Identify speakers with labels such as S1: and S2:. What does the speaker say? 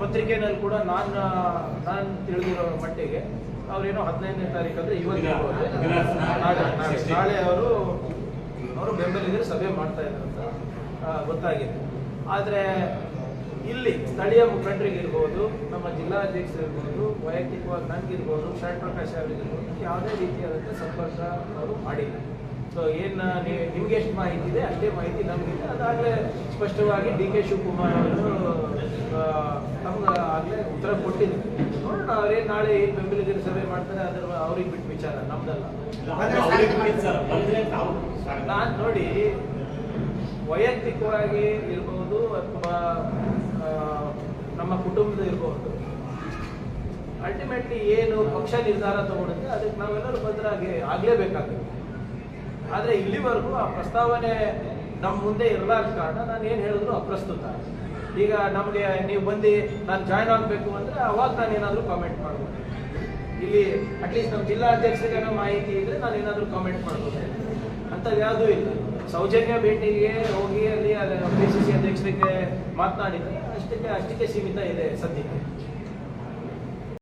S1: ಪತ್ರಿಕೆನಲ್ಲಿ ಕೂಡ ನಾನು ನಾನು ತಿಳಿದಿರೋ ಮಟ್ಟಿಗೆ ಅವ್ರೇನೋ ಹದಿನೈದನೇ ತಾರೀಕು ಅಂದ್ರೆ ಇವತ್ತು ನಾಳೆ ಅವರು ಅವರು ಬೆಂಬಲಿಗರು ಸಭೆ ಮಾಡ್ತಾ ಇದ್ದಾರೆ ಅಂತ ಆ, ಗೊತ್ತಾಗಿದೆ. ಆದರೆ ಇಲ್ಲಿ ಸ್ಥಳೀಯ ಮುಖಂಡರಿಗಿರ್ಬೋದು ನಮ್ಮ ಜಿಲ್ಲಾಧ್ಯಕ್ಷರಿರ್ಬೋದು ವೈಯಕ್ತಿಕವಾಗಿ ನನಗಿರ್ಬೋದು ಶರಣ್ ಪ್ರಕಾಶ್ ಅವರಿಗಿರ್ಬೋದು ಯಾವುದೇ ರೀತಿಯಾದಂಥ ಸಂಪರ್ಕ ಅವರು ಮಾಡಿಲ್ಲ. ಸೊ ಏನು ನಿಮ್ಗೆ ಎಷ್ಟು ಮಾಹಿತಿ ಇದೆ ಅಷ್ಟೇ ಮಾಹಿತಿ ನಮಗಿದೆ. ಅದಾಗಲೇ ಸ್ಪಷ್ಟವಾಗಿ ಡಿ ಕೆ ಶಿವಕುಮಾರ್ ಅವರು ಉತ್ತರ ಕೊಟ್ಟಿದೆ ನೋಡೋಣ ಅವ್ರೇ ನಾಳೆ ಏನು ಬೆಂಬಲಿಗರು ಸಭೆ ಮಾಡ್ತಾರೆ ಅದ್ರ ಅವ್ರಿಗೆ ಬಿಟ್ಟು ವಿಚಾರ ನಮ್ದಲ್ಲ. ನಾನು ನೋಡಿ ವೈಯಕ್ತಿಕವಾಗಿ ಇರ್ಬೋದು ಅಥವಾ ನಮ್ಮ ಕುಟುಂಬದ ಇರ್ಬೋದು. ಅಲ್ಟಿಮೇಟ್ಲಿ ಏನು ಪಕ್ಷ ನಿರ್ಧಾರ ತಗೊಳುತ್ತೆ ಅದಕ್ಕೆ ನಾವೆಲ್ಲರೂ ಬದ್ರಾಗಿ ಆಗ್ಲೇಬೇಕಾಗುತ್ತೆ. ಆದರೆ ಇಲ್ಲಿವರೆಗೂ ಆ ಪ್ರಸ್ತಾವನೆ ನಮ್ಮ ಮುಂದೆ ಇರಲಾರ ಕಾರಣ ನಾನು ಏನು ಹೇಳಿದ್ರು ಅಪ್ರಸ್ತುತ. ಈಗ ನಮಗೆ ನೀವು ಬಂದು ನಾನು ಜಾಯ್ನ್ ಆಗಬೇಕು ಅಂದರೆ ಅವಾಗ ನಾನು ಏನಾದರೂ ಕಾಮೆಂಟ್ ಮಾಡ್ಬೋದು. ಇಲ್ಲಿ ಅಟ್ಲೀಸ್ಟ್ ನಮ್ಮ ಜಿಲ್ಲಾಧ್ಯಕ್ಷರಿಗೆ ಏನೋ ಮಾಹಿತಿ ಇದ್ದರೆ ನಾನು ಏನಾದರೂ ಕಾಮೆಂಟ್ ಮಾಡ್ಬೋದು. ಅಂಥದ್ದು ಯಾವುದೂ ಇಲ್ಲ. ಸೌಜನ್ಯ ಭೇಟಿಗೆ ಹೋಗಿ ಅಲ್ಲಿ ಪಿ ಸಿ ಸಿ ಅಧ್ಯಕ್ಷರಿಗೆ ಮಾತನಾಡಿದರೆ ಅಷ್ಟಕ್ಕೆ ಅಷ್ಟಕ್ಕೆ ಸೀಮಿತ ಇದೆ ಸದ್ಯಕ್ಕೆ.